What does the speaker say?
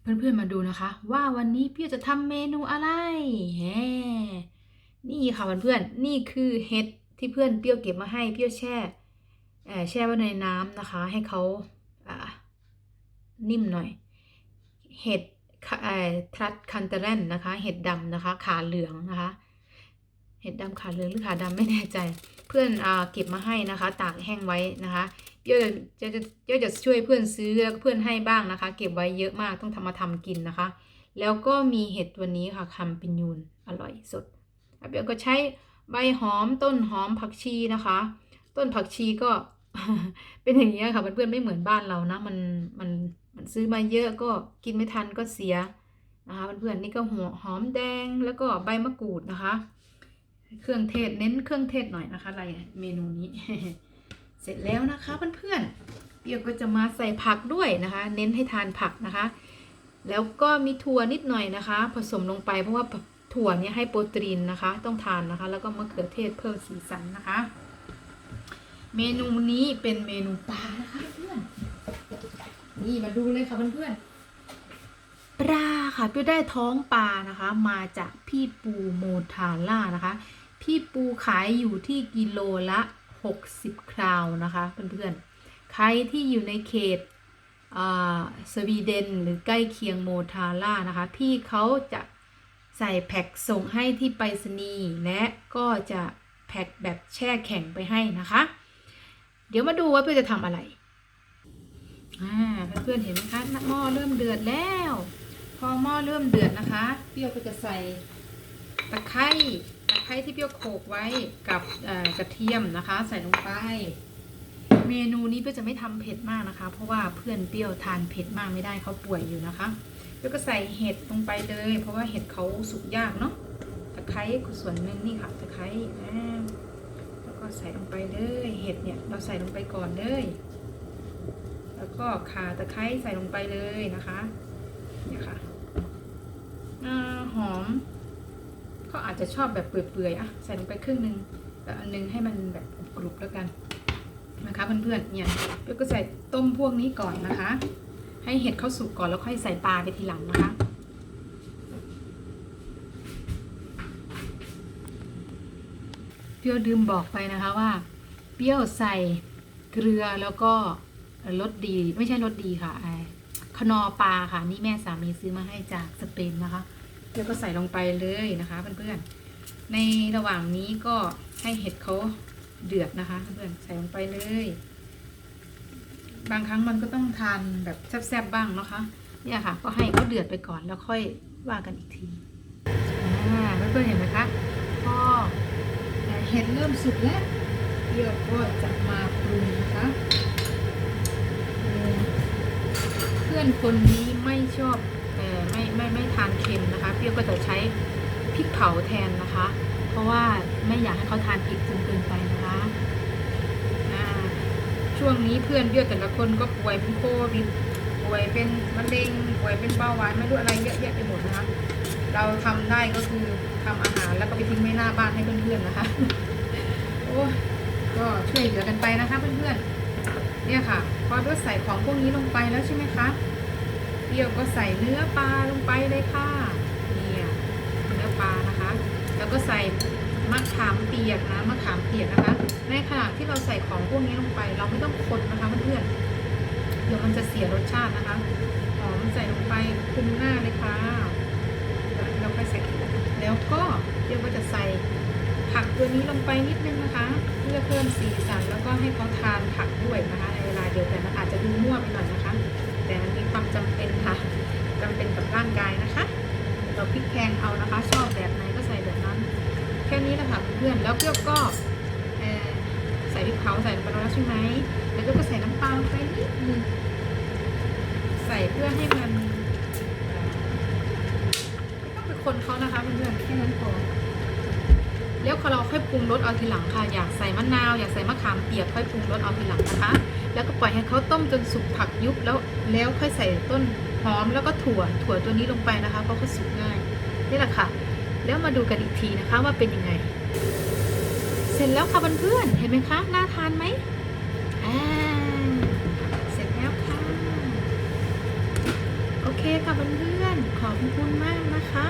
เพื่อนๆมาดูนะคะ ว่าวันนี้พี่จะทำเมนูอะไรแฮนี่ค่ะเพื่อนๆนี่คือเห็ดที่เพื่อนเปรี้ยวเก็บมาให้เปรี้ยวแช่แช่ไว้ในน้ำนะคะ ให้เขาอ่านิ่มหน่อย เห็ดทรัดคันเตเรนนะคะ เห็ดดำนะคะ ขาเหลืองนะคะ เห็ดดำขาเหลืองหรือขาดำไม่แน่ใจ เพื่อนอ่าเก็บมาให้นะคะ ตากแห้งไว้นะคะ เดี๋ยวจะจะเดี๋ยวจะช่วยเพื่อนซื้อแล้วเพื่อนให้บ้างนะคะ เก็บไว้เยอะมากต้องทำมาทำกินนะคะ แล้วก็มีเห็ดตัวนี้ค่ะคัมปิญญูนอร่อยสดอะเดี๋ยวก็ใช้ใบหอมต้นหอมผักชีนะคะ ต้นผักชีก็เป็นอย่างนี้ค่ะเพื่อนๆไม่เหมือนบ้านเรานะมันมันมันซื้อมาเยอะก็กินไม่ทันก็เสียนะคะเพื่อนๆนี่ก็หัวหอมแดงแล้วก็ใบมะกรูดนะคะ เครื่องเทศเน้นเครื่องเทศหน่อยนะคะอะไรเมนูนี้ เสร็จแล้วนะคะเพื่อนๆเปียก็จะมาใส่ผักด้วยนะคะ เน้นให้ทานผักนะคะ แล้วก็มีถั่วนิดหน่อยนะคะ ผสมลงไปเพราะว่าถั่วเนี้ให้โปรตีนนะคะ ต้องทานนะคะ แล้วก็มะเขือเทศเพิ่มสีสันนะคะ เมนูนี้เป็นเมนูปลานะคะเพื่อนนี่มาดูเลยค่ะเพื่อนๆปลาค่ะเปรี้ยวได้ท้องปลานะคะ มาจากพี่ปูโมทาล่านะคะ พี่ปูขายอยู่ที่กิโลละ 60 คราวนะคะเพื่อนๆ ใครที่อยู่ในเขตสวีเดนหรือใกล้เคียงโมทาล่านะคะ พี่เขาจะใส่แพ็คส่งให้ที่ไปรษณีย์และก็จะแพ็คแบบแช่แข็งไปให้นะคะ เดี๋ยวมาดูว่าเพื่อจะทำอะไรเพื่อนๆเห็นไหมคะหม้อเริ่มเดือดแล้ว พอหม้อเริ่มเดือดนะคะ เปรี้ยวก็จะใส่ ตะไคร้ตะไคร้ที่เปรี้ยวโขกไว้กับกระเทียมนะคะ ใส่ลงไป เมนูนี้เปรี้ยวจะไม่ทำเผ็ดมากนะคะ เพราะว่าเพื่อนเปรี้ยวทานเผ็ดมากไม่ได้เขาป่วยอยู่นะคะเปรี้ยวก็ใส่เห็ดลงไปเลย เพราะว่าเห็ดเขาสุกยากเนาะตะไคร้ส่วนหนึ่งนี่ค่ะตะไคร้แล้วก็ใส่ลงไปเลยเห็ดเนี่ยเราใส่ลงไปก่อนเลย แล้วก็ข่าตะไคร้ใส่ลงไปเลยนะคะเนี่ยค่ะหอม ก็อาจจะชอบแบบเปื่อยๆอะใส่ลงไปครึ่งหนึ่งแต่อันหนึงให้มันแบบกรุบๆแล้วกันนะคะเพื่อนๆเนี่ยเดี๋ยวก็ใส่ต้มพวกนี้ก่อนนะคะ ให้เห็ดเข้าสุกก่อนแล้วค่อยใส่ปลาไปทีหลังนะคะเปรี้ยวลืมบอกไปนะคะว่า เปรี้ยวใส่เกลือแล้วก็รสดีไม่ใช่รสดีค่ะไอขนอปลาค่ะ นี่แม่สามีซื้อมาให้จากสเปนนะคะ แล้วก็ใส่ลงไปเลยนะคะเพื่อนๆ ในระหว่างนี้ก็ให้เห็ดเขาเดือดนะคะเพื่อนๆใส่ลงไปเลย บางครั้งมันก็ต้องทานแบบแซ่บๆบ้างนะคะเนี่ยค่ะ ก็ให้เขาเดือดไปก่อนแล้วค่อยว่ากันอีกทีเพื่อนๆเห็นไหมคะพอเห็ดเริ่มสุกแล้วเดี๋ยวก็จะมาปรุงนะคะเพื่อนคนนี้ไม่ชอบ ไม่ไม่ไม่ทานเค็มนะคะ เปรี้ยวก็จะใช้พริกเผาแทนนะคะ เพราะว่าไม่อยากให้เขาทานพริกจนเกินไปนะคะช่วงนี้เพื่อนเปรี้ยแต่ละคนก็ป่วยเป็นโควิดป่วยเป็นมะเร็งป่วยเป็นเบาหวานไม่รู้อะไรเยอะแยะไปหมดนะคะ เราทำได้ก็คือทำอาหารแล้วก็ไปทิ้งไว้หน้าบ้านให้เพื่อนๆนะคะโอ้ก็ช่วยเหลือกันไปนะคะเพื่อนๆเนี่ยค่ะพอด้วยใส่ของพวกนี้ลงไปแล้วใช่ไหมคะ เปรี้ยวก็ใส่เนื้อปลาลงไปเลยค่ะ เนี่ยเนื้อปลานะคะ แล้วก็ใส่มะขามเปียกนะมะขามเปียกนะคะ ในขณะที่เราใส่ของพวกนี้ลงไป เราไม่ต้องคนนะคะเพื่อนเดี๋ยวมันจะเสียรสชาตินะคะหอมใส่ลงไปคุมหน้าเลยค่ะแล้วค่อยใส่แล้วก็เดี๋ยวก็จะใส่ผักตัวนี้ลงไปนิดนึงนะคะ เพื่อเพิ่มสีสันแล้วก็ให้เขาทานผักด้วยนะคะ ในเวลาเดียวกันอาจจะดูมั่วไปหน่อยนะคะ ความจำเป็นค่ะจำเป็นกับร่างกายนะคะ เราพลิกแพงเอานะคะ ชอบแบบไหนก็ใส่แบบนั้น แค่นี้แหละค่ะเพื่อนแล้วเปรี้ยวก็ใส่พริกเผาใส่ลงไปแล้วใช่ไหมแล้วก็ใส่น้ำปลาลงไปนิดนึงใส่เพื่อให้มันไม่ต้องไปคนเขานะคะเพื่อนๆแค่นั้นพอแล้วเราค่อยปรุงรสเอาทีหลังค่ะ อยากใส่มะนาวอยากใส่มะขามเปียกค่อยปรุงรสเอาทีหลังนะคะ แล้วก็ปล่อยให้เขาต้มจนสุกผักยุบแล้วแล้วค่อยใส่ต้น หอมแล้วก็ถั่วถั่วตัวนี้ลงไปนะคะเพราะเขาสุกง่ายนี่แหละค่ะ แล้วมาดูกันอีกทีนะคะว่าเป็นยังไง เสร็จแล้วค่ะเพื่อนๆเห็นไหมคะน่าทานไหมอ่าเสร็จแล้วค่ะโอเคค่ะเพื่อนๆขอบคุณมากนะคะ